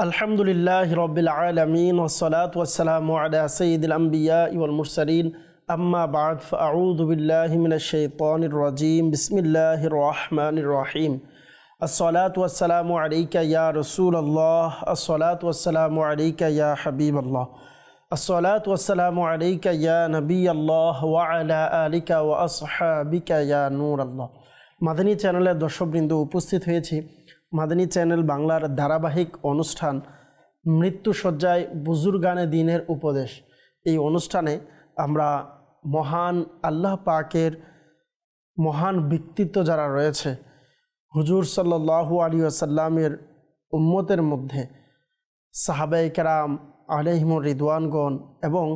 الحمد لله رب العالمين والصلاة والسلام على سيد الأنبياء والمرسلين أما بعد فأعوذ بالله من الشيطان الرجيم بسم الله الرحمن الرحيم الصلاة والسلام عليك يا رسول الله الصلاة والسلام عليك يا حبيب الله الصلاة والسلام عليك يا نبي الله وعلى آلك وأصحابك يا نور الله মাদানী চ্যানেলের দর্শকবৃন্দ উপস্থিত হয়েছি মাদানী চ্যানেল বাংলার ধারাবাহিক অনুষ্ঠান মৃত্যুসজ্জায় বুজুর্গানে দিনের উপদেশ। এই অনুষ্ঠানে আমরা মহান আল্লাহ পাকের মহান ব্যক্তিত্ব যারা রয়েছে, হুজুর সাল্লাহু আলী আসাল্লামের উম্মতের মধ্যে সাহাবাই কেরাম আলহিমুর রিদওয়ানগণ এবং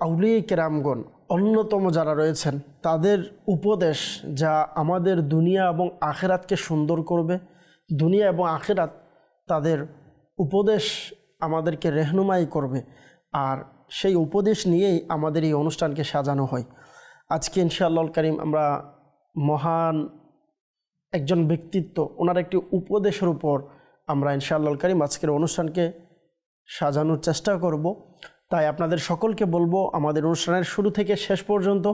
আউলিয়া কেরামগণ অন্যতম যারা রয়েছেন, তাদের উপদেশ যা আমাদের দুনিয়া এবং আখেরাতকে সুন্দর করবে। দুনিয়া এবং আখেরাত তাদের উপদেশ আমাদেরকে রেহনুমাই করবে। আর সেই উপদেশ নিয়েই আমাদের এই অনুষ্ঠানকে সাজানো হয়। আজকে ইনশাআল্লাহ করিম আমরা মহান একজন ব্যক্তিত্ব, ওনার একটি উপদেশের উপর আমরা ইনশাআল্লাহ করিম আজকের অনুষ্ঠানকে সাজানোর চেষ্টা করব। তাই আপনাদের সকলকে বলব, আমাদের অনুষ্ঠানের শুরু থেকে শেষ পর্যন্ত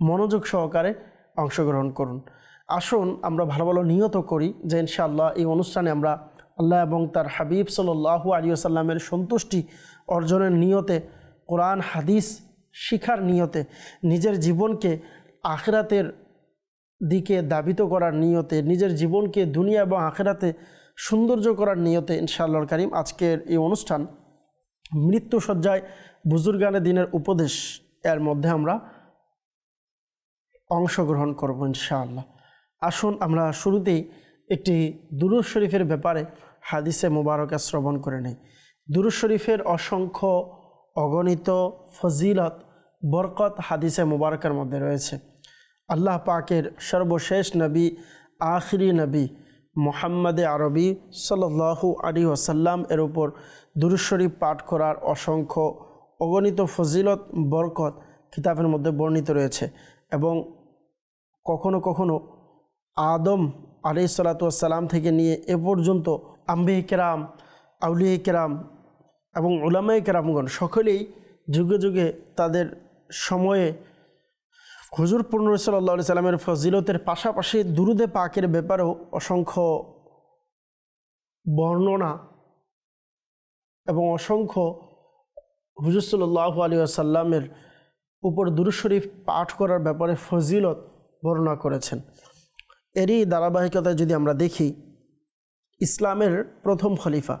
মনোযোগ সহকারে অংশগ্রহণ করুন। আসুন আমরা ভালো ভালো নিয়ত করি যে ইনশাআল্লাহ এই অনুষ্ঠানে আমরা আল্লাহ এবং তার হাবিব সাল্লাহু আলী আসাল্লামের সন্তুষ্টি অর্জনের নিয়তে কোরআন, হাদিস শিখার নিয়তে, নিজের জীবনকে আখরাতের দিকে দাবিত করার নিয়তে, নিজের জীবনকে দুনিয়া এবং আখেরাতে সৌন্দর্য করার নিয়তে ইনশাআল্লাহ করিম আজকের এই অনুষ্ঠান মৃত্যুসজ্জায় বুজুর্গানে দিনের উপদেশ এর মধ্যে আমরা অংশগ্রহণ করব ইনশাআল্লাহ। আসুন আমরা শুরুতেই একটি দুরুজ শরীফের ব্যাপারে হাদিসে মোবারকে শ্রবণ করে নেই। দুরুজ শরীফের অসংখ্য অগণিত ফজিলত, বরকত হাদিসে মুবারকের মধ্যে রয়েছে। আল্লাহ পাকের সর্বশেষ নবী, আখরি নবী মোহাম্মদে আরবি সাল্লাহু আলী ওসাল্লাম এর উপর দুরুশরীফ পাঠ করার অসংখ্য অগণিত ফজিলত, বরকত কিতাবের মধ্যে বর্ণিত রয়েছে এবং কখনো কখনো আদম আলি সালাতাম থেকে নিয়ে এ পর্যন্ত আম্বে কেরাম, আউলিয়া কেরাম এবং ওলামাই কেরামগণ সকলেই যুগে যুগে তাদের সময়ে হুজুর পূর্ণ সাল্লা সাল্লামের ফজিলতের পাশাপাশি দুরুদে পাকের ব্যাপারেও অসংখ্য বর্ণনা এবং অসংখ্য হুজুর সাল্লাহ আলী আসাল্লামের উপর দুরুশরীফ পাঠ করার ব্যাপারে ফজিলত বর্ণনা করেছেন। এরই ধারাবাহিকতা যদি আমরা দেখি, ইসলামের প্রথম খলিফা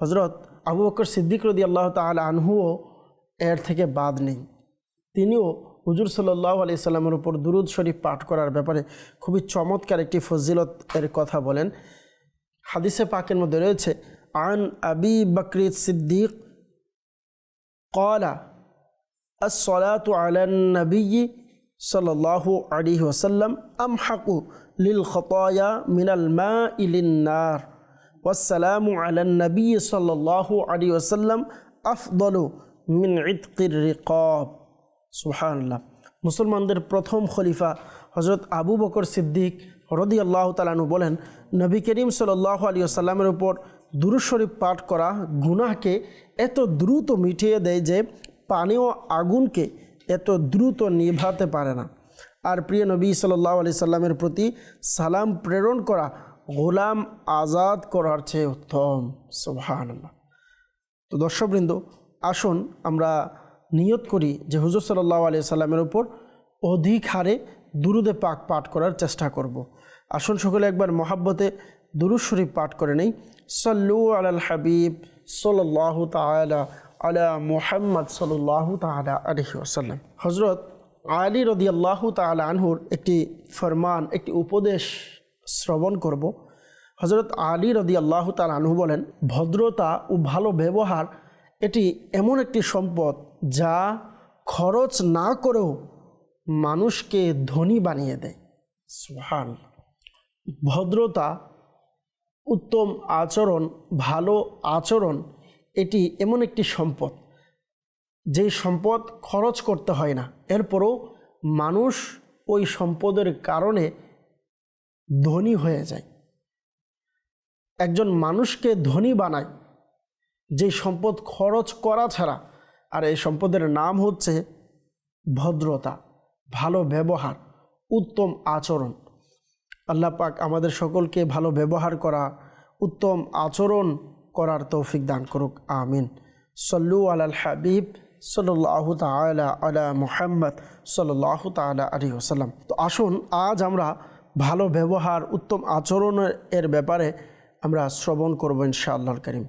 হজরত আবু বকর সিদ্দিক রদি আল্লাহ তাল আনহুও এর থেকে বাদ নেই। তিনিও হুজুর সাল্লাহ আলি সাল্লামের উপর দুরুদ শরীফ পাঠ করার ব্যাপারে খুবই চমৎকার একটি ফজিলত এর কথা বলেন। হাদিসে পাকের মধ্যে রয়েছে, আন আবি বকরিদ সিদ্দিক কলা আসলাতু আলান নবী সাল্লাহু আলী ওসাল্লাম আম হাকু লিল খতয়া মিনাল মা ইলিনার ওয়াসালামু আলান নবী সাল্লাহ আলী ওসাল্লাম আফদলু মিন ইতকির রিকব। সুহানাল্লাহ মুসলমানদের প্রথম খলিফা হজরত আবু বকর সিদ্দিক রদি আল্লাহ তালানু বলেন, নবী করিম সাল্লাহ আলী আসাল্লামের উপর দুরুশরীফ পাঠ করা গুনাহকে এত দ্রুত মিটিয়ে দেয় যে পানীয় আগুনকে এত দ্রুত নিভাতে পারে না। আর প্রিয় নবী সাল্লাহ আলি সাল্লামের প্রতি সালাম প্রেরণ করা গোলাম আজাদ করার চেয়ে উত্তম। সুবহানাল্লাহ। তো দর্শকবৃন্দ, আসুন আমরা নিয়ত করি যে হুজুর সাল্লাহ আলি সাল্লামের উপর অধিক হারে দুরুদে পাক পাঠ করার চেষ্টা করব। আসুন সকলে একবার মহাব্বতে দুরুদ শরীফ পাঠ করে নেই। সল্লু আলাল হাবিব সাল্লাহ তালা আলা মুহাম্মদ সাল্লাহ তালা আলহি আসাল্লাম হজরত আলী রদি আল্লাহ তালা আনহুর একটি ফরমান, একটি উপদেশ শ্রবণ করব। হজরত আলী রদি আল্লাহ তাল আনহু বলেন, ভদ্রতা ও ভালো ব্যবহার, এটি এমন একটি সম্পদ যা খরচ না করেও মানুষকে ধনী বানিয়ে দেয়। সুহান ভদ্রতা, উত্তম আচরণ, ভালো আচরণ, এটি এমন একটি সম্পদ যেই সম্পদ খরচ করতে হয় না, এরপরও মানুষ ওই সম্পদের কারণে ধনী হয়ে যায়। একজন মানুষকে ধনী বানায়, যে সম্পদ খরচ করা ছাড়া, আর এই সম্পদের নাম হচ্ছে ভদ্রতা, ভালো ব্যবহার, উত্তম আচরণ। আল্লাহ পাক আমাদের সকলকে ভালো ব্যবহার করা, উত্তম আচরণ করার তৌফিক দান করুক, আমিন। সল্লু আলাল হাবিব। সাল্লাহ তালা আলা মুহাম্মদ সাল্লাহ তালা আলী ওসাল্লাম তো আসুন, আজ আমরা ভালো ব্যবহার, উত্তম আচরণের এর ব্যাপারে আমরা শ্রবণ করব ইনশাআল্লাহ করিম।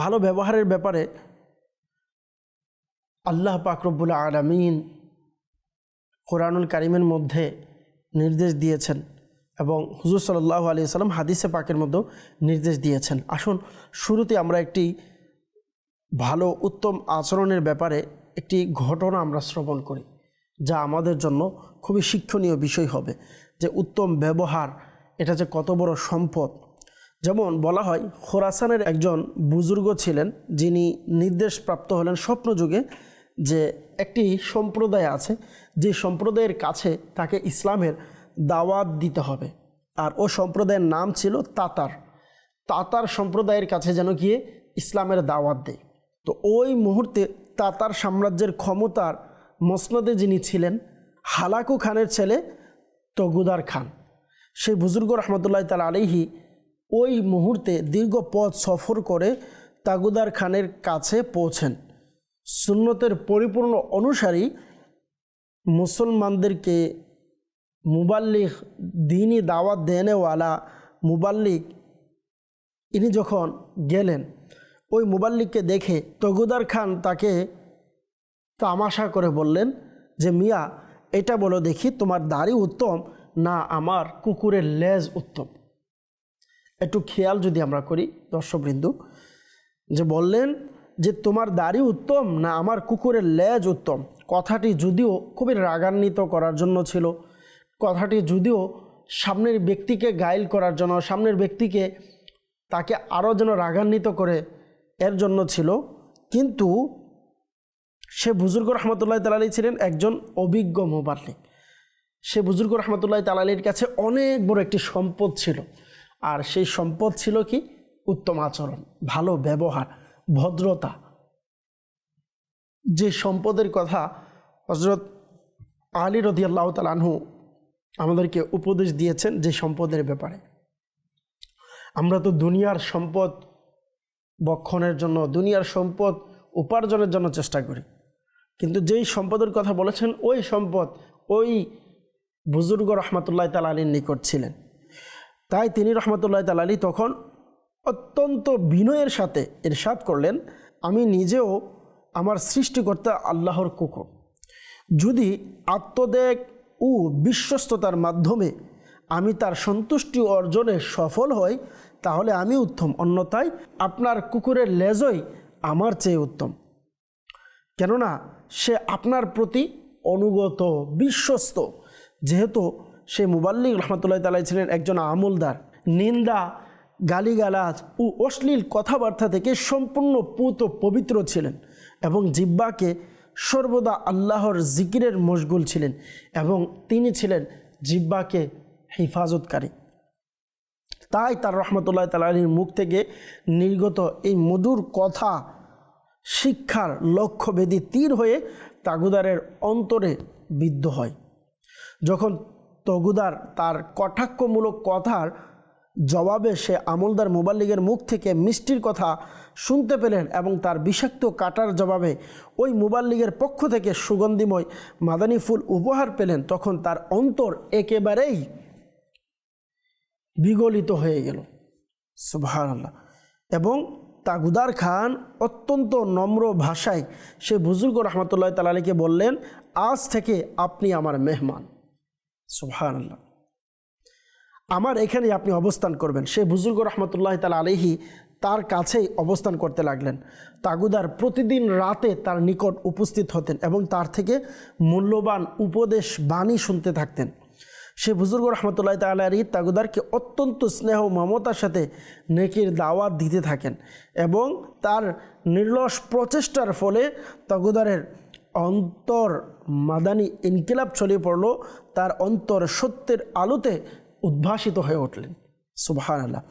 ভালো ব্যবহারের ব্যাপারে আল্লাহ পাকরবুল আলমিন কোরআনুল কারিমের মধ্যে নির্দেশ দিয়েছেন এবং হুজুর সাল্লাহ আলী সাল্লাম হাদিসে পাকের মধ্যেও নির্দেশ দিয়েছেন। আসুন, শুরুতে আমরা একটি ভালো উত্তম আচরণের ব্যাপারে একটি ঘটনা আমরা শ্রবণ করি, যা আমাদের জন্য খুবই শিক্ষণীয় বিষয় হবে, যে উত্তম ব্যবহার, এটা যে কত বড় সম্পদ। যেমন বলা হয়, খোরাসানের একজন বুজুর্গ ছিলেন, যিনি নির্দেশপ্রাপ্ত হলেন স্বপ্নযুগে যে একটি সম্প্রদায় আছে, যে সম্প্রদায়ের কাছে তাকে ইসলামের দাওয়াত দিতে হবে, আর ও সম্প্রদায়ের নাম ছিল তাতার। তাতার সম্প্রদায়ের কাছে যেন গিয়ে ইসলামের দাওয়াত দেয়। তো ওই মুহূর্তে তাতার সাম্রাজ্যের ক্ষমতার মসনদে যিনি ছিলেন, হালাকু খানের ছেলে তগুদার খান। সেই বুজুর্গ রহমতুল্লাহ তাল আলিহি ওই মুহূর্তে দীর্ঘ পথ সফর করে তাগুদার খানের কাছে পৌঁছেন। সুন্নতের পরিপূর্ণ অনুসারী মুসলমানদেরকে মুবাল্লিক দিনই দাওয়াত দেনেওয়ালা মুবাল্লিক ইনি যখন গেলেন ওই মুবাল্লিককে দেখে তগুদার খান তাকে তামাশা করে বললেন যে, মিয়া, এটা বলো দেখি তোমার দাড়ি উত্তম না আমার কুকুরের লেজ উত্তম? একটু খেয়াল যদি আমরা করি, দর্শকবৃন্দু, যে বললেন যে, তোমার দাড়ি উত্তম না আমার কুকুরের লেজ উত্তম? কথাটি যদিও খুবই রাগান্বিত করার জন্য ছিল। কথাটি যদিও সামনের ব্যক্তিকে গাইল করার জন্য, সামনের ব্যক্তিকে তাকে আরও যেন রাগান্বিত করে এর জন্য ছিল। কিন্তু সে বুজুর্গ রহমতুল্লাহ তালালি ছিলেন একজন অভিজ্ঞ মোবাল্লিক সে বুজুর্গ রহমতুল্লাহ তালালির কাছে অনেক বড় একটি সম্পদ ছিল। আর সেই সম্পদ ছিল কি? উত্তম আচরণ, ভালো ব্যবহার, ভদ্রতা। যে সম্পদের কথা হজরত আলী রদি আল্লাহ তালানহু আমাদেরকে উপদেশ দিয়েছেন যে সম্পদের ব্যাপারে। আমরা তো দুনিয়ার সম্পদ বক্ষণের জন্য, দুনিয়ার সম্পদ উপার্জনের জন্য চেষ্টা করি। কিন্তু যেই সম্পদের কথা বলেছেন, ওই সম্পদ ওই বুজুর্গ রহমতুল্লাহ তাল আলীর নিকট ছিলেন। তাই তিনি রহমতুল্লাহ তাল আলী তখন অত্যন্ত বিনয়ের সাথে এরশাদ করলেন, আমি নিজেও আমার সৃষ্টিকর্তা আল্লাহর কুকুর। যদি আত্মদেগ ও বিশ্বস্ততার মাধ্যমে আমি তার সন্তুষ্টি অর্জনে সফল হই তাহলে আমি উত্তম, অন্যথায় আপনার কুকুরের লেজই আমার চেয়ে উত্তম। কেননা সে আপনার প্রতি অনুগত, বিশ্বস্ত। যেহেতু সে মুবাল্লিক রহমতুল্লাহ তালাই ছিলেন একজন আমলদার। নিন্দা, গালিগালাজ ও অশ্লীল কথাবার্তা থেকে সম্পূর্ণ পুত পবিত্র ছিলেন এবং জিব্বাকে সর্বদা আল্লাহর জিকিরের মশগুল ছিলেন এবং তিনি ছিলেন জিব্বাকে হেফাজতকারী। তাই তার রহমতুল্লাহ তালাহির মুখ থেকে নির্গত এই মধুর কথা, শিক্ষার লক্ষ্যভেদী তীর হয়ে তাগুদারের অন্তরে বিদ্ধ হয়। যখন তগুদার তার কটাক্ষমূলক কথার জবাবে সে আমলদার মোবাল্লিগের মুখ থেকে মিষ্টির কথা শুনতে পেলেন এবং তার বিষাক্ত কাটার জবাবে ওই মোবাল্লিগের পক্ষ থেকে সুগন্ধিময় মাদানী ফুল উপহার পেলেন, তখন তার অন্তর একেবারেই বিগলিত হয়ে গেল। সুভান আল্লাহ এবং তাগুদার খান অত্যন্ত নম্র ভাষায় সে বুজুর্গ রহমতুল্লাহ তালালিকে বললেন, আজ থেকে আপনি আমার মেহমান। সুভান আল্লাহ আমার এখানে আপনি অবস্থান করবেন। সে বুজুর্গ রহমতুল্লাহ তালা আলিহি তার কাছেই অবস্থান করতে লাগলেন। তাগুদার প্রতিদিন রাতে তার নিকট উপস্থিত হতেন এবং তার থেকে মূল্যবান উপদেশ বাণী শুনতে থাকতেন। সে বুজুর্গ রহমতুল্লাহ তাল আলী তাগুদারকে অত্যন্ত স্নেহ মমতার সাথে নেকির দাওয়াত দিতে থাকেন এবং তার নির্লস প্রচেষ্টার ফলে তাগুদারের অন্তর মাদানী ইনকিলাব ছড়িয়ে পড়ল, তার অন্তর সত্যের আলোতে উদ্ভাসিত হয়ে উঠলেন। সুবাহান আল্লাহ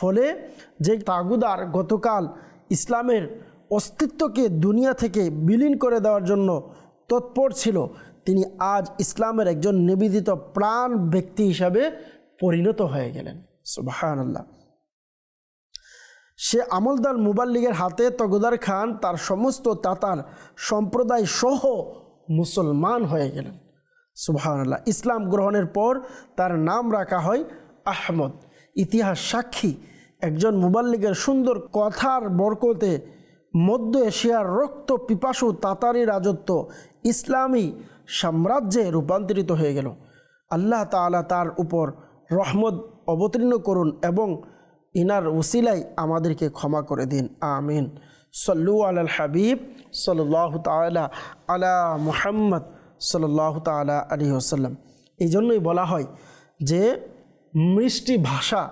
ফলে যে তাগুদার গতকাল ইসলামের অস্তিত্বকে দুনিয়া থেকে বিলীন করে দেওয়ার জন্য তৎপর ছিল তিনি আজ ইসলামের একজন নিবেদিত প্রাণ ব্যক্তি হিসাবে পরিণত হয়ে গেলেন। সুবাহান সে আমলদার মুবাল্লিগের হাতে তগদার খান, তার সমস্ত তাতার সম্প্রদায় সহ মুসলমান হয়ে গেলেন। সুবাহান্লাহ ইসলাম গ্রহণের পর তার নাম রাখা হয় আহমদ। ইতিহাস সাক্ষী একজন মুবাল্লিগের সুন্দর কথার বরকতে মধ্য এশিয়ার রক্ত পিপাসু তাতারি রাজত্ব ইসলামী সাম্রাজ্যে রূপান্তরিত হয়ে গেল। আল্লাহ তাআলা তার উপর রহমত অবতীর্ণ করুন এবং ইনার উসিলাই আমাদেরকে ক্ষমা করে দিন। আমিন। সল্লু আল হাবিব সাল্লাহ তালা আলা মুহাম্মদ সাল্লাহ তালা আলী আসাল্লাম এই জন্যই বলা হয় যে, মিষ্টি ভাষা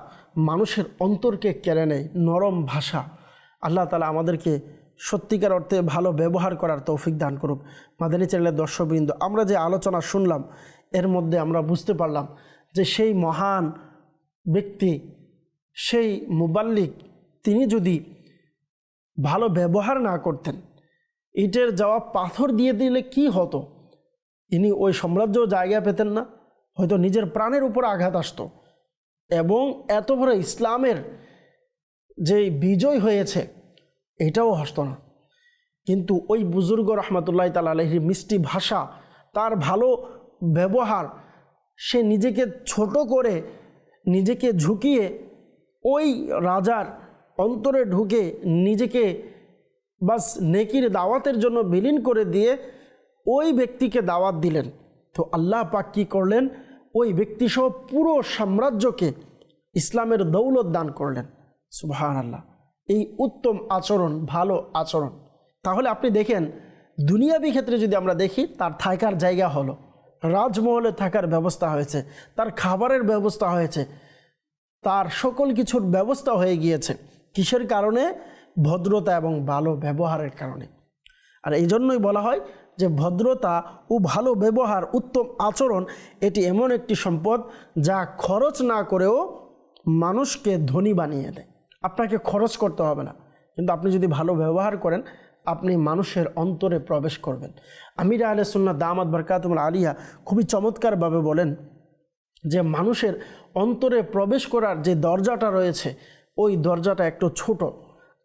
মানুষের অন্তরকে কেড়ে নেয়, নরম ভাষা। আল্লাহ তালা আমাদেরকে সত্যিকার অর্থে ভালো ব্যবহার করার তৌফিক দান করুক। মাদানী চ্যানেলের দর্শকবৃন্দ, আমরা যে আলোচনা শুনলাম, এর মধ্যে আমরা বুঝতে পারলাম যে সেই মহান ব্যক্তি, সেই মুবাল্লিক, তিনি যদি ভালো ব্যবহার না করতেন, ইটের জবাব পাথর দিয়ে দিলে কি হতো? ইনি ওই সাম্রাজ্য জায়গা পেতেন না, হয়তো নিজের প্রাণের উপর আঘাত আসতো। এবং এত বড় ইসলামের যে বিজয় হয়েছে এটাও হাসতো না। কিন্তু ওই বুজুর্গ রহমতুল্লাহ তাল আলহির মিষ্টি ভাষা, তার ভালো ব্যবহার, সে নিজেকে ছোট করে নিজেকে ঝুঁকিয়ে ওই রাজার অন্তরে ঢুকে নিজেকে বাস নেকির দাওয়াতের জন্য বিলীন করে দিয়ে ওই ব্যক্তিকে দাওয়াত দিলেন। তো আল্লাহ পাক কী করলেন? ওই ব্যক্তিসহ পুরো সাম্রাজ্যকে ইসলামের দৌলত দান করলেন। সুবাহান আল্লাহ এই উত্তম আচরণ, ভালো আচরণ। তাহলে আপনি দেখেন, দুনিয়াবি ক্ষেত্রে যদি আমরা দেখি, তার থাকার জায়গা হলো। রাজমহলে থাকার ব্যবস্থা হয়েছে, তার খাবারের ব্যবস্থা হয়েছে, তার সকল কিছুর ব্যবস্থা হয়ে গিয়েছে, কিসের কারণে? ভদ্রতা এবং ভালো ব্যবহারের কারণে। আর এই জন্যই বলা হয় যে, ভদ্রতা ও ভালো ব্যবহার, উত্তম আচরণ, এটি এমন একটি সম্পদ যা খরচ না করেও মানুষকে ধনী বানিয়ে দেয়। আপনাকে খরচ করতে হবে না। কিন্তু আপনি যদি ভালো ব্যবহার করেন, আপনি মানুষের অন্তরে প্রবেশ করবেন। আমির আলে সুন্না দামাদ বরকাতুল আলিয়া খুবই চমৎকারভাবে বলেন যে, মানুষের অন্তরে প্রবেশ করার যে দরজাটা রয়েছে, ওই দরজাটা একটু ছোট।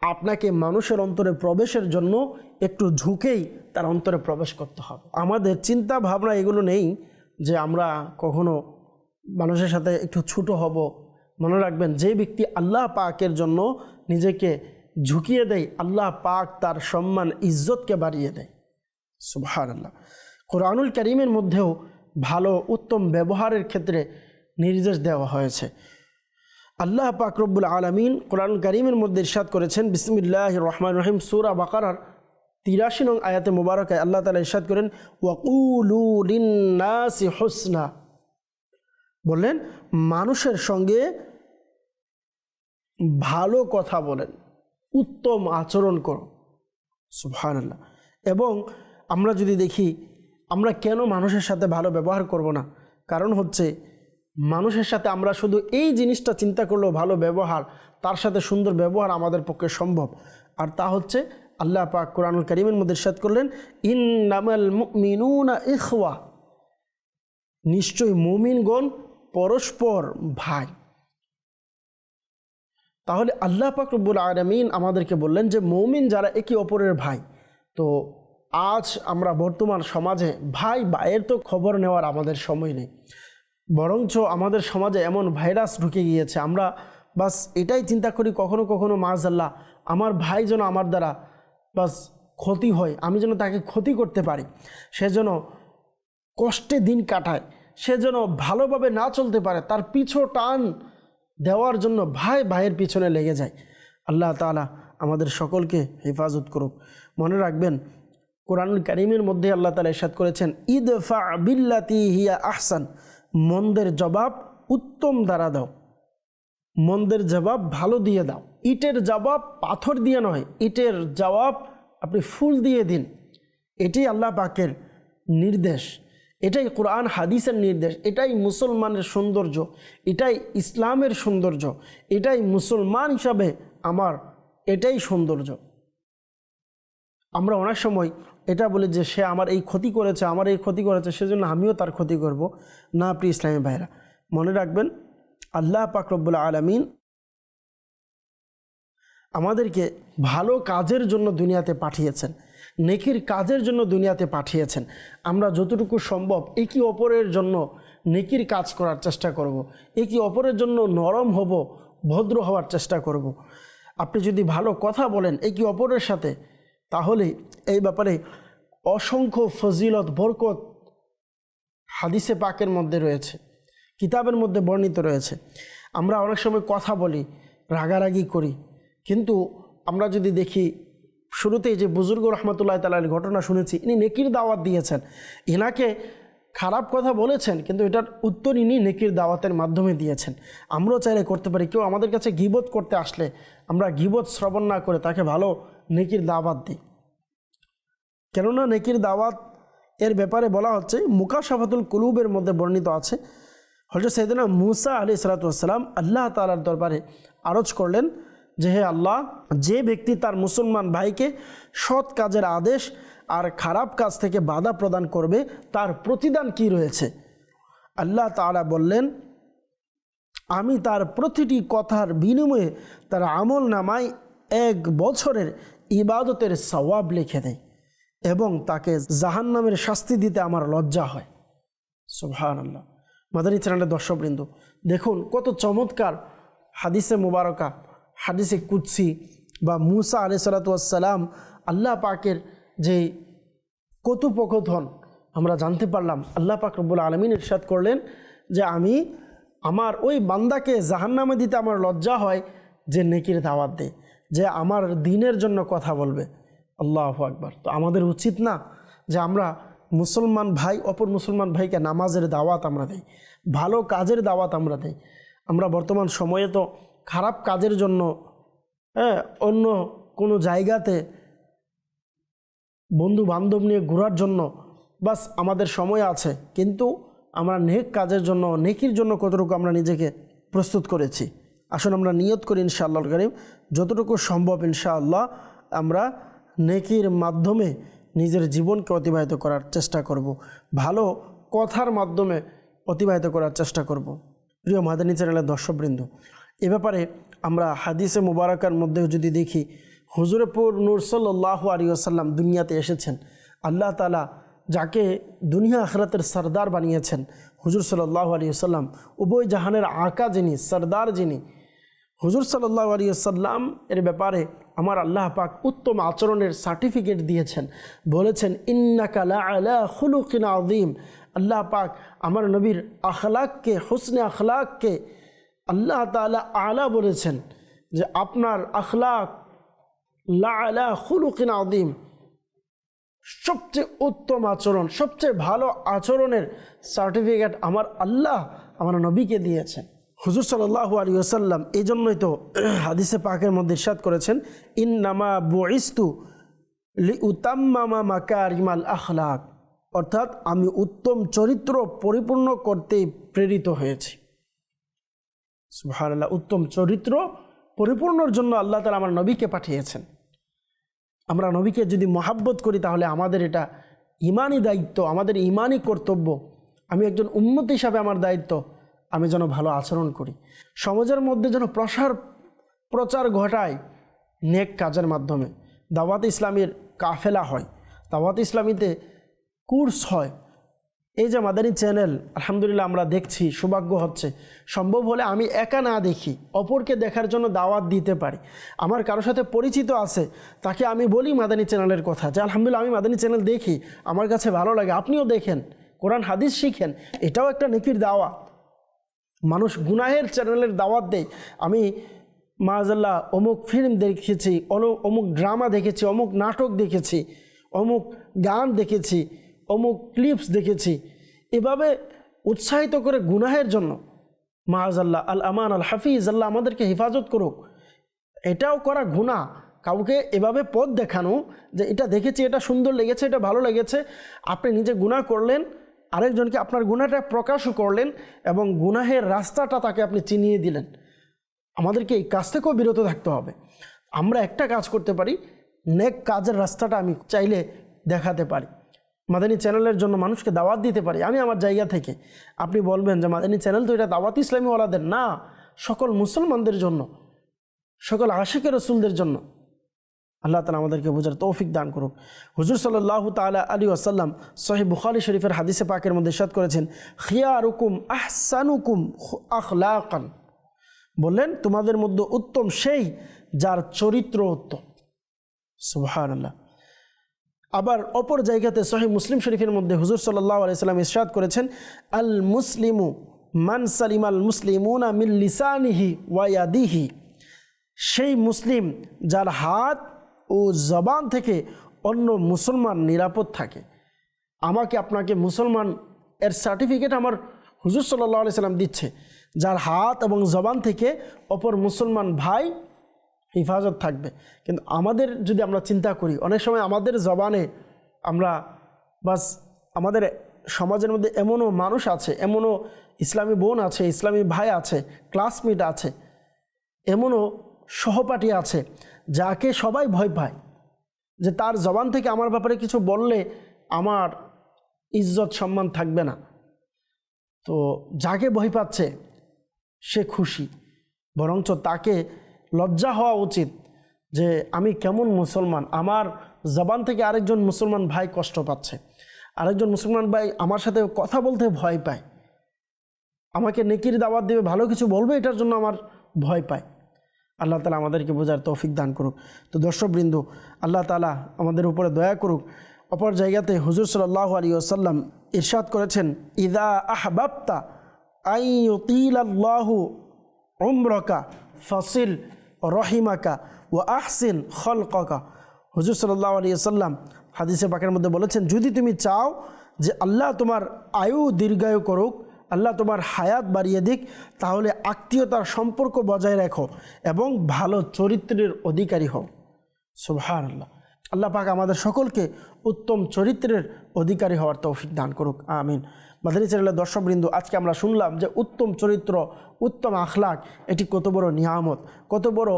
আপনাকে মানুষের অন্তরে প্রবেশের জন্য একটু ঝুঁকেই তার অন্তরে প্রবেশ করতে হবে। আমাদের চিন্তা ভাবনা এগুলো নেই যে, আমরা কখনো মানুষের সাথে একটু ছোট হব মনে রাখবেন, যে ব্যক্তি আল্লাহ পাকের জন্য নিজেকে ঝুঁকিয়ে দেয়, আল্লাহ পাক তার সম্মান, ইজ্জতকে বাড়িয়ে দেয়। সুবহান আল্লাহ কোরআনুল করিমের মধ্যেও ভালো, উত্তম ব্যবহারের ক্ষেত্রে নির্দেশ দেওয়া হয়েছে। আল্লাহ পাক রব্বুল আলমিন কোরআন করিমের মধ্যে ইরশাদ করেছেন বিসমিল্লাহ রহমান রহিম, সুরা বাকারার তিরাশি নং আয়াতে মুবারকায় আল্লাহ তালা ইরশাদ করেন ওয়াকুলু লিন্নাসি হোসনা। বললেন, মানুষের সঙ্গে ভালো কথা বলেন, উত্তম আচরণ করো। সুবহান আল্লাহ এবং আমরা যদি দেখি, আমরা কেন মানুষের সাথে ভালো ব্যবহার করব না? কারণ হচ্ছে, মানুষের সাথে আমরা শুধু এই জিনিসটা চিন্তা করলেও ভালো ব্যবহার, তার সাথে সুন্দর ব্যবহার আমাদের পক্ষে সম্ভব। আর তা হচ্ছে, আল্লাহ পাক কোরআনুল করিমের মধ্যে সাদ করলেন ইন নামাল মিনুনা ইখওয়া। নিশ্চয়ই মুমিনগণ পরস্পর ভাই। তাহলে আল্লাহ পাক রব্বুল আলমিন আমাদেরকে বললেন যে, মৌমিন যারা একে অপরের ভাই, তো আজ আমরা বর্তমান সমাজে ভাই ভাইয়ের তো খবর নেওয়ার আমাদের সময় নেই। বরঞ্চ আমাদের সমাজে এমন ভাইরাস ঢুকে গিয়েছে, আমরা বাস এটাই চিন্তা করি কখনো কখনো মাজাল্লাহ আমার ভাই যেন আমার দ্বারা বাস ক্ষতি হয়, আমি যেন তাকে ক্ষতি করতে পারি, সে যেন কষ্টে দিন কাটায়। সে যেন ভালোভাবে না চলতে পারে, তার পিছু টান দেওয়ার জন্য ভাই ভাইয়ের পিছনে লেগে যায়। আল্লাহ তালা আমাদের সকলকে হেফাজত করুক। মনে রাখবেন, কোরআনুল করিমের মধ্যে আল্লাহ তালা ইসাদ করেছেন ঈদ ফা বিল্লাতি হিয়া আহসান মন্দের জবাব উত্তম দ্বারা দাও। মন্দের জবাব ভালো দিয়ে দাও। ইটের জবাব পাথর দিয়ে নয়, ইটের জবাব আপনি ফুল দিয়ে দিন। এটি আল্লাহ পাকের নির্দেশ। এটাই কোরআন, হাদিসের নির্দেশ, এটাই মুসলমানের সৌন্দর্য, এটাই ইসলামের সৌন্দর্য, এটাই মুসলমান হিসাবে আমার এটাই সৌন্দর্য। আমরা অনেক সময় এটা বলি যে সে আমার এই ক্ষতি করেছে, আমার এই ক্ষতি করেছে, সেজন্য আমিও তার ক্ষতি করব। না, প্রিয় ইসলামী ভাইরা মনে রাখবেন, আল্লাহ পাকরবুল আলমিন আমাদেরকে ভালো কাজের জন্য দুনিয়াতে পাঠিয়েছেন। নেকির কাজের জন্য দুনিয়াতে পাঠিয়েছেন আমরা যতটুকু সম্ভব একে অপরের জন্য নেকির কাজ করার চেষ্টা করব। একে অপরের জন্য নরম হব, ভদ্র হওয়ার চেষ্টা করব। আপনি যদি ভালো কথা বলেন একে অপরের সাথে, তাহলে এই ব্যাপারে অসংখ্য ফজিলত, বরকত হাদিসে পাকের মধ্যে রয়েছে, কিতাবের মধ্যে বর্ণিত রয়েছে আমরা অনেক সময় কথা বলি, রাগারাগি করি, কিন্তু আমরা যদি দেখি শুরুতেই যে বুজুর্গ রহমতুল্লাহ তালার ঘটনা শুনেছি, ইনি নেকির দাওয়াত দিয়েছেন। ইনাকে খারাপ কথা বলেছেন, কিন্তু এটার উত্তর ইনি নেকির দাওয়াতের মাধ্যমে দিয়েছেন। আমরাও চাইলে করতে পারি, কেউ আমাদের কাছে গিবত করতে আসলে আমরা গিবত শ্রবণ না করে তাকে ভালো নেকির দাওয়াত দিই। কেননা নেকির দাওয়াত এর ব্যাপারে বলা হচ্ছে, মুকাশাফাতুল কুলুবের মধ্যে বর্ণিত আছে হজরত সৈদিনা মুসা আলি সালাতাম আল্লাহ তালার দরবারে আরজ করলেন যে হে আল্লাহ, যে ব্যক্তি তার মুসলমান ভাইকে সৎ কাজের আদেশ আর খারাপ কাজ থেকে বাধা প্রদান করবে, তার প্রতিদান কি রয়েছে? আল্লাহ তালা বললেন, আমি তার প্রতিটি কথার বিনিময়ে তার আমল নামায় এক বছরের ইবাদতের সওয়াব লিখে দেয় এবং তাকে জাহান নামের শাস্তি দিতে আমার লজ্জা হয়। সুবহান আল্লাহ মাদানী চ্যানেলের দর্শকবৃন্দ, দেখুন কত চমৎকার হাদিসে মুবারকা। হাদিসে কুৎসি বা মুসা আলি সালাতাম আল্লাহ পাকের যে কতুপকথন আমরা জানতে পারলাম, আল্লাহ পাক রব্বুল আলমিন ইরশাদ করলেন যে আমি আমার ওই বান্দাকে জাহান্নামে দিতে আমার লজ্জা হয় যে নেকির দাওয়াত দেয়, যে আমার দিনের জন্য কথা বলবে। আল্লাহ আকবার। তো আমাদের উচিত না যে আমরা মুসলমান ভাই, অপর মুসলমান ভাইকে নামাজের দাওয়াত আমরা দেই, ভালো কাজের দাওয়াত আমরা দেই। আমরা বর্তমান সময়ে তো খারাপ কাজের জন্য হ্যাঁ অন্য কোনো জায়গাতে বন্ধু বান্ধব নিয়ে ঘোরার জন্য, বাস আমাদের সময় আছে কিন্তু আমরা নেক কাজের জন্য, নেকির জন্য কতটুকু আমরা নিজেকে প্রস্তুত করেছি আসুন আমরা নিয়ত করি ইনশাআল্লাহ করিম, যতটুকু সম্ভব ইনশাআল্লাহ আমরা নেকির মাধ্যমে নিজের জীবনকে অতিবাহিত করার চেষ্টা করব। ভালো কথার মাধ্যমে অতিবাহিত করার চেষ্টা করব। প্রিয় মাদানী চ্যানেলের দর্শকবৃন্দ এ ব্যাপারে আমরা হাদিসে মুবারকার মধ্যেও যদি দেখি হুজুরপুর নূর সাল্লাহ আলী আসাল্লাম দুনিয়াতে এসেছেন। আল্লাহ তালা যাকে দুনিয়া আখরাতের সর্দার বানিয়েছেন, হুজুর সাল্লাহ আলী আসাল্লাম উভয় জাহানের আঁকা যিনি, সর্দার যিনি, হুজুর সাল্লাহ আলী আসাল্লাম এর ব্যাপারে আমার আল্লাহ পাক উত্তম আচরণের সার্টিফিকেট দিয়েছেন। বলেছেন ইন্নাকালা আলা হুলুকিন আদিম আল্লাহ পাক আমার নবীর আখলাককে, হুসনে আখলাককে আল্লাহ তালা আলা বলেছেন যে আপনার আখলাক লা আলা হুলুকিন আদিম সবচেয়ে উত্তম আচরণ, সবচেয়ে ভালো আচরণের সার্টিফিকেট আমার আল্লাহ আমার নবীকে দিয়েছেন। হুজুর সাল্লাহ আলী আসাল্লাম এই জন্যই তো হাদিসে পাকের মধ্যে ইরশাদ করেছেন, ইন্নামা বইস্তু লি উতাম্মামা মাকারিমাল আখলাক। অর্থাৎ আমি উত্তম চরিত্র পরিপূর্ণ করতে প্রেরিত হয়েছি। সুবহানাল্লাহ, উত্তম চরিত্র পরিপূর্ণর জন্য আল্লাহ তালা আমার নবীকে পাঠিয়েছেন। আমরা নবীকে যদি মহাব্বত করি তাহলে আমাদের এটা ইমানই দায়িত্ব, আমাদের ইমানই কর্তব্য। আমি একজন উন্নতি হিসাবে আমার দায়িত্ব, আমি যেন ভালো আচরণ করি। সমাজের মধ্যে যেন প্রসার, প্রচার ঘটায় নেক কাজের মাধ্যমে। দাওয়াত ইসলামের কাফেলা হয়, দাওয়াত ইসলামীতে কোর্স হয়। এই যে মাদানী চ্যানেল, আলহামদুলিল্লাহ আমরা দেখছি, সৌভাগ্য হচ্ছে। সম্ভব হলে আমি একা না দেখি, অপরকে দেখার জন্য দাওয়াত দিতে পারি। আমার কারোর সাথে পরিচিত আছে, তাকে আমি বলি মাদানী চ্যানেলের কথা। যে আলহামদুলিল্লাহ আমি মাদানী চ্যানেল দেখি, আমার কাছে ভালো লাগে, আপনিও দেখেন, কোরআন, হাদিস শিখেন, এটাও একটা নেকির দাওয়া মানুষ গুনাহের চ্যানেলের দাওয়াত দেয়। আমি মাজাল্লাহ অমুক ফিল্ম দেখেছি অমুক ড্রামা দেখেছি, অমুক নাটক দেখেছি, অমুক গান দেখেছি অমুক ক্লিপস দেখেছি। এভাবে উৎসাহিত করে গুনাহের জন্য। মাহাজাল্লাহ আল আমান, আল হাফিজ, আল্লাহ আমাদেরকে হেফাজত করুক। এটাও করা গুণা কাউকে এভাবে পথ দেখানো যে এটা দেখেছি, এটা সুন্দর লেগেছে, এটা ভালো লেগেছে, আপনি নিজে গুণা করলেন, আরেকজনকে আপনার গুণাটা প্রকাশও করলেন এবং গুনাহের রাস্তাটা তাকে আপনি চিনিয়ে দিলেন। আমাদেরকে এই কাজ থেকেও বিরত থাকতে হবে। আমরা একটা কাজ করতে পারি, নেক কাজের রাস্তাটা আমি চাইলে দেখাতে পারি। মাদানী চ্যানেলের জন্য মানুষকে দাওয়াত দিতে পারি। আমি আমার জায়গা থেকে। আপনি বলবেন যে মাদানী চ্যানেল তো এটা দাওয়াত ইসলামী ওয়ালাদের না, সকল মুসলমানদের জন্য, সকল আশিকের রসুলদের জন্য। আল্লাহ তালা আমাদেরকে বোঝার তৌফিক দান করুক। হুজুর সাল্লাহ তালা আলী আসাল্লাম সহি বুখারি শরীফের হাদিসে পাকের মধ্যে সাদ করেছেন, খিয়ারুকুম আহসানুকুম আখলাকান। বললেন, তোমাদের মধ্যে উত্তম সেই যার চরিত্র উত্তম। সুবহান আল্লাহ আবার অপর জায়গাতে সহি মুসলিম শরীফের মধ্যে হুজুর সাল্লাহ আলাইসাল্লাম ইরশাদ করেছেন, আল মুসলিমু মান সালিম আল মুসলিমুনা মিল লিসানিহি ওয়াদিহি সেই মুসলিম যার হাত ও জবান থেকে অন্য মুসলমান নিরাপদ থাকে। আমাকে আপনাকে মুসলমান এর সার্টিফিকেট আমার হুজুর সাল্লাহ আলি সাল্লাম দিচ্ছে, যার হাত এবং জবান থেকে অপর মুসলমান ভাই হিফাজত থাকবে। কিন্তু আমাদের যদি আমরা চিন্তা করি, অনেক সময় আমাদের জবানে আমরা বাস আমাদের সমাজের মধ্যে এমনও মানুষ আছে, এমনও ইসলামী বোন আছে, ইসলামী ভাই আছে ক্লাসমেট আছে, এমনও সহপাঠী আছে, যাকে সবাই ভয় পায় যে তার জবান থেকে আমার ব্যাপারে কিছু বললে আমার ইজ্জত সম্মান থাকবে না। তো যাকে ভয় পাচ্ছে সে খুশি, বরঞ্চ তাকে লজ্জা হওয়া উচিত যে আমি কেমন মুসলমান। আমার জবান থেকে আরেকজন মুসলমান ভাই কষ্ট পাচ্ছে। আরেকজন মুসলমান ভাই আমার সাথে কথা বলতে ভয় পায়। আমাকে নেকির দাওয়াত দেবে, ভালো কিছু বলবে, এটার জন্য আমার ভয় পায়। আল্লাহ তালা আমাদেরকে বোঝার তৌফিক দান করুক। তো দর্শকবৃন্দ আল্লাহ তালা আমাদের উপরে দয়া করুক। অপর জায়গাতে হুজুর সাল্লাহ আলী আসাল্লাম ইরশাদ করেছেন, ইদা আহবাপ্তা আইলাহু উমরকা ফসিল রহিমাকা ও আহসিন খলকা হুজুর সাল্লাহ আলী আসাল্লাম হাদিসে পাকের মধ্যে বলেছেন, যদি তুমি চাও যে আল্লাহ তোমার আয়ু দীর্ঘায়ু করুক, আল্লাহ তোমার হায়াত বাড়িয়ে দিক, তাহলে আত্মীয়তার সম্পর্ক বজায় রাখো এবং ভালো চরিত্রের অধিকারী হও। সুবহান আল্লাহ আল্লাহ পাক আমাদের সকলকে উত্তম চরিত্রের অধিকারী হওয়ার তৌফিক দান করুক, আমিন। মাদানী চ্যানেলের দর্শকবৃন্দ, আজকে আমরা শুনলাম যে উত্তম চরিত্র, উত্তম আখলাক, এটি কত বড় নিয়ামত, কত বড়,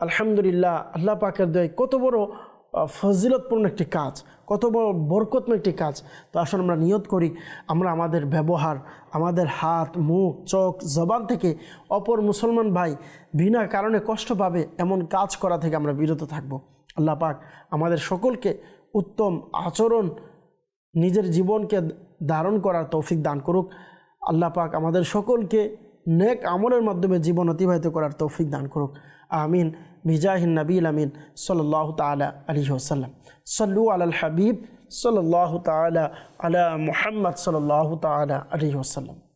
আলহামদুলিল্লাহ, আল্লাহ পাকের দয় কত বড় ফজিলতপূর্ণ একটি কাজ, কত বড় বরকতময় একটি কাজ। তো আসলে আমরা নিয়ত করি, আমরা আমাদের ব্যবহার, আমাদের হাত, মুখ, চোখ, জবান থেকে অপর মুসলমান ভাই বিনা কারণে কষ্ট পাবে এমন কাজ করা থেকে আমরা বিরত থাকব। আল্লাহ পাক আমাদের সকলকে উত্তম আচরণ, নিজের জীবনকে ধারণ করার তৌফিক দান করুক। আল্লাহ পাক আমাদের সকলকে নেক আমলের মাধ্যমে জীবন অতিবাহিত করার তৌফিক দান করুক। আমিন। মিজাহিন নবীল আমিন। সল্লাহ তালা আলী ওসাল্লাম সল্লু আল হাবিব সল্লাহ তালা আলা মোহাম্মদ সল্লাহ তালা আলী ওসাল্লাম